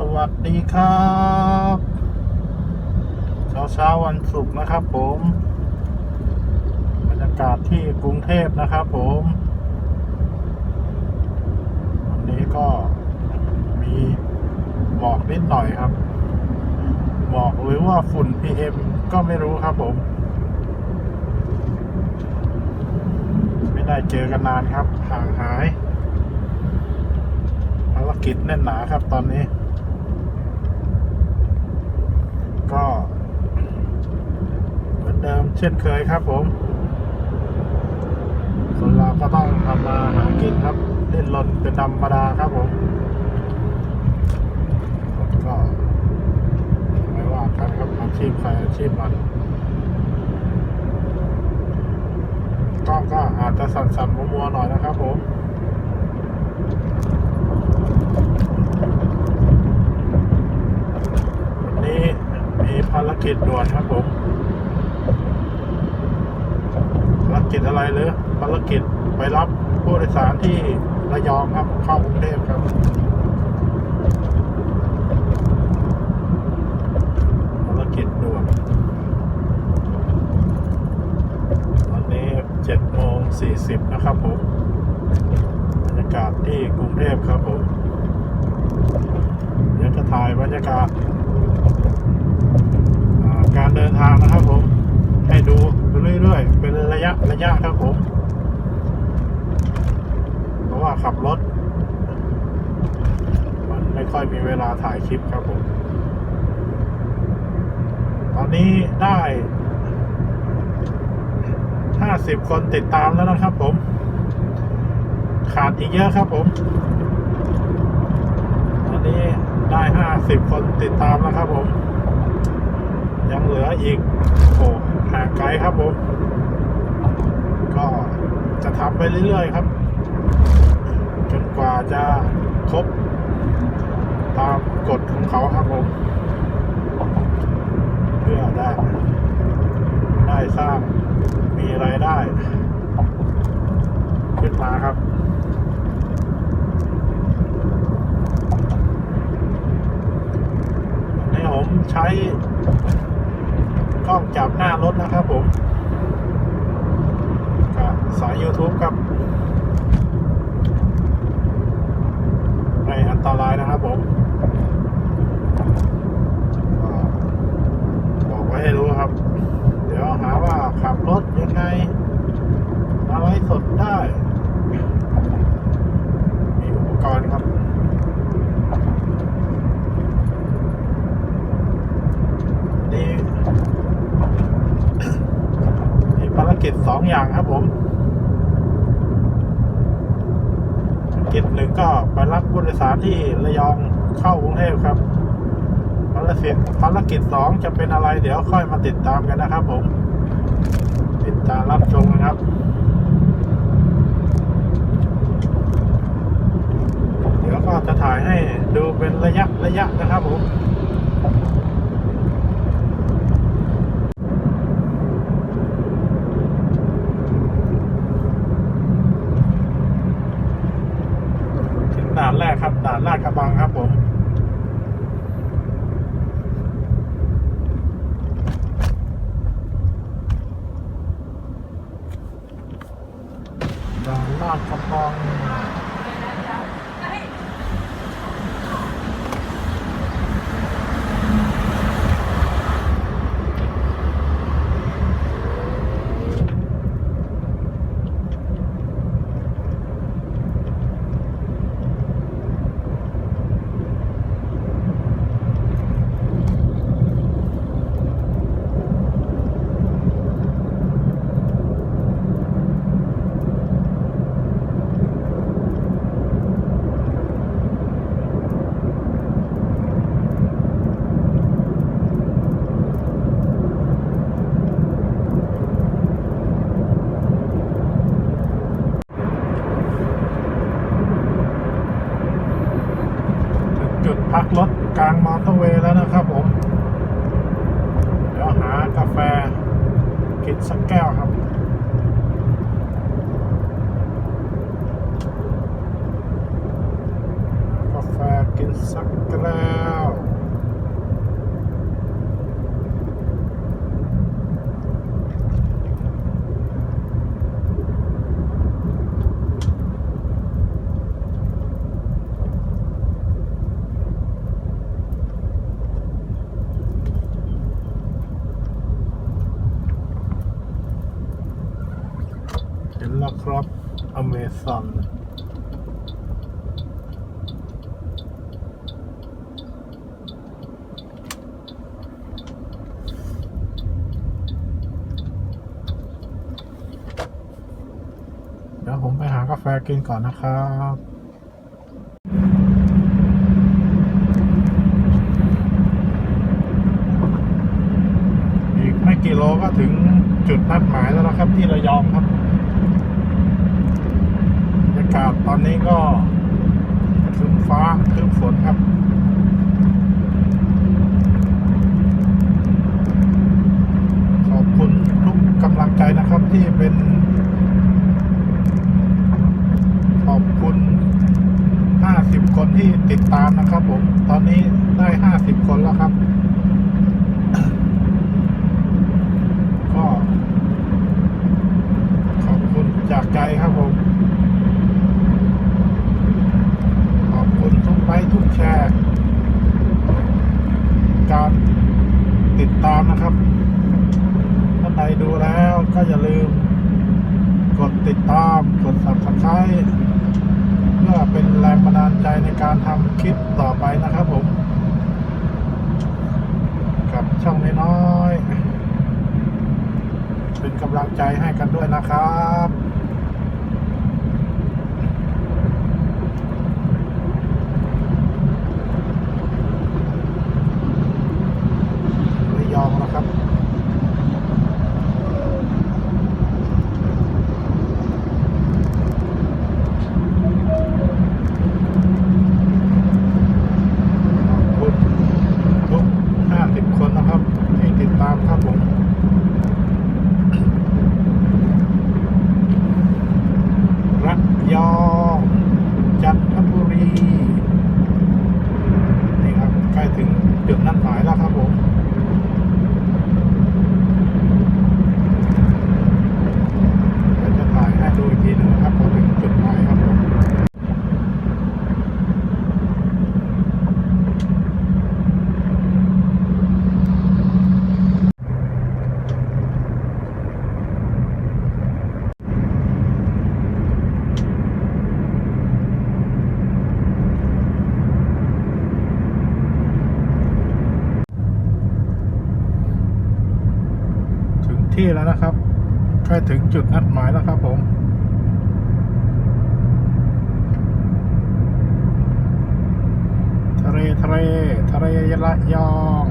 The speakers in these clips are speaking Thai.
สวัสดีครับเช้าเช้าวันศุกร์นะครับ ผมบรรยากาศที่กรุงเทพนะครับ ผม วันนี้ก็มีหมอกนิดหน่อยครับหมอกหรือว่าฝุ่น PM ก็ไม่รู้ครับผม ไม่ได้เจอกันนานครับห่างหายภารกิจแน่นหนาครับตอนนี้ ก็เหมือน เช่นเคยครับผมส่วนเราก็ต้องทำมาหากินครับเล่นรนเป็นธรรมดาครับผมก็ไม่ว่ากันครับอาชีพใครอาชีพมันกล้องก็อาจจะสั่นๆมัวๆหน่อยนะครับผมวันนี้มีภารกิจด่วนครับผมภาร กิจอะไรหรือภารกิจไปรับผู้โดยสารที่ระยองครับเข้ากรุงเทพครับภารกิจด่วนวันนี้เจ็ดโมงสี่สิบนะครับผมบรรยากาศที่กรุงเทพครับผมเดี๋ยวจะถ่ายบรรยากาศการเดินทางนะครับผมให้ดู เรื่อยๆ เป็นระยะระยะครับผม เพราะว่าขับรถ มันไม่ค่อยมีเวลาถ่ายคลิปครับผม ตอนนี้ได้ 50 คนติดตามแล้วนะครับผม ขาดอีกเยอะครับผม ตอนนี้ได้ห้าสิบคนติดตามแล้วครับผม ยังเหลืออีกโอ้ ห่างไกลครับผม ก็จะทำไปเรื่อยๆครับ จนกว่าจะครบ ตามกฎของเขาครับผมเพื่อได้ ได้สร้างมีไรายได้ ขึ้นมาครับนี่ผมใช้ กล้องจับหน้ารถนะครับผมกับสาย YouTube ครับไม่อันตรายนะครับผมก็บอกไว้ให้รู้ครับ เดี๋ยวหาว่าขับรถยังไงอะไรสดได้ มีอุปกรณ์ครับ นี่ มีภาร กิจสองอย่างครับผมภารกิจหนึ่งก็ไปรับผู้โดยสารที่ระยองเข้ากรุงเทพครับภารกิจภารกิจสองจะเป็นอะไร เดี๋ยวค่อยมาติดตามกันนะครับผม ติดตามรับชมกันครับเดี๋ยวก็จะถ่ายให้ดูเป็นระยะระยะนะครับผม ถึงด่านแรกครับ ด่านลาดกระบังครับผม ด่านลาดกระบังถึงจุดพักรถกลางมอเตอร์เวย์แล้วนะครับผม เดี๋ยวหากาแฟกิน สักแก้วครับ กาแฟกินสักแก้ว เห็นแล้ว ครับอเมซอนเดี๋ยวผมไปหากาแฟกินก่อนนะครับอีกไม่กี่โลก็ถึงจุดนัดหมายแล้วนะครับที่ระยองครับากาศตอนนี้ก็ครึ้มฟ้าครึ้มฝนครับขอบคุณทุกกำลังใจนะครับที่เป็น ขอบคุณ 50 คนที่ติดตามนะครับผม ตอนนี้ได้ 50 คนแล้วครับ ก็ ขอบคุณจากใจครับผม ขอบคุณทุกไลค์ทุกแชร์ การติดตามนะครับ ท่านใดดูแล้ว ก็อย่าลืม กดติดตาม กด subscribe เพื่อเป็นแรงบันดาลใจในการทำคลิปต่อไปนะครับผม กับช่องน้อยๆเป็นกำลังใจให้กันด้วยนะครับ ระยองนะครับ ขอบคุณทุก 50 คนนะครับ ที่ติดตามครับผม ระยองจันทบุรี นี่ครับ ใกล้ ถึงจุดนัดหมายแล้วครับผม เดี๋ยวจะถ่ายให้ดูอีกทีหนึงนะครับพอถึงจุดหมายครับผม ถึง ที่แล้วนะครับใกล้ถึงจุดนัดหมายแล้วครับผมทะเลทะเลทะเลระยอง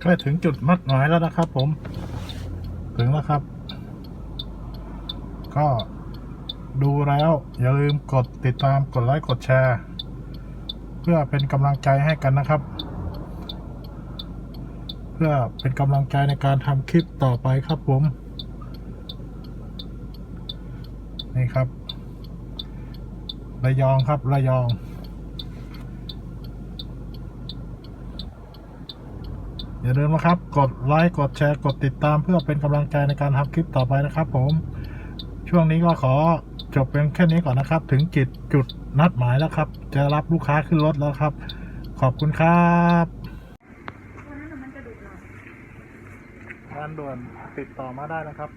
ใกล้ถึงจุดนัดหมายแล้วนะครับผม ถึงแล้วครับ ก็ดูแล้วอย่าลืมกดติดตามกดไลค์กดแชร์ พื่อเป็นกำลังใจให้กันนะครับ เพื่อเป็นกำลังใจในการทำคลิปต่อไปครับผม นี่ครับ ระยองครับระยองอย่าลืมนะครับ กดไลค์ กดแชร์ กดติดตามเพื่อเป็นกำลังใจในการทำคลิปต่อไปนะครับผม ช่วงนี้ก็ขอ จบเป็นแค่นี้ก่อนนะครับ ถึงจุดจุดนัดหมายแล้วครับ จะรับลูกค้าขึ้นรถแล้วครับ ขอบคุณครับวันนั้นน่ะมันกระดูกหน่อยงานด่วนติดต่อมาได้นะครับ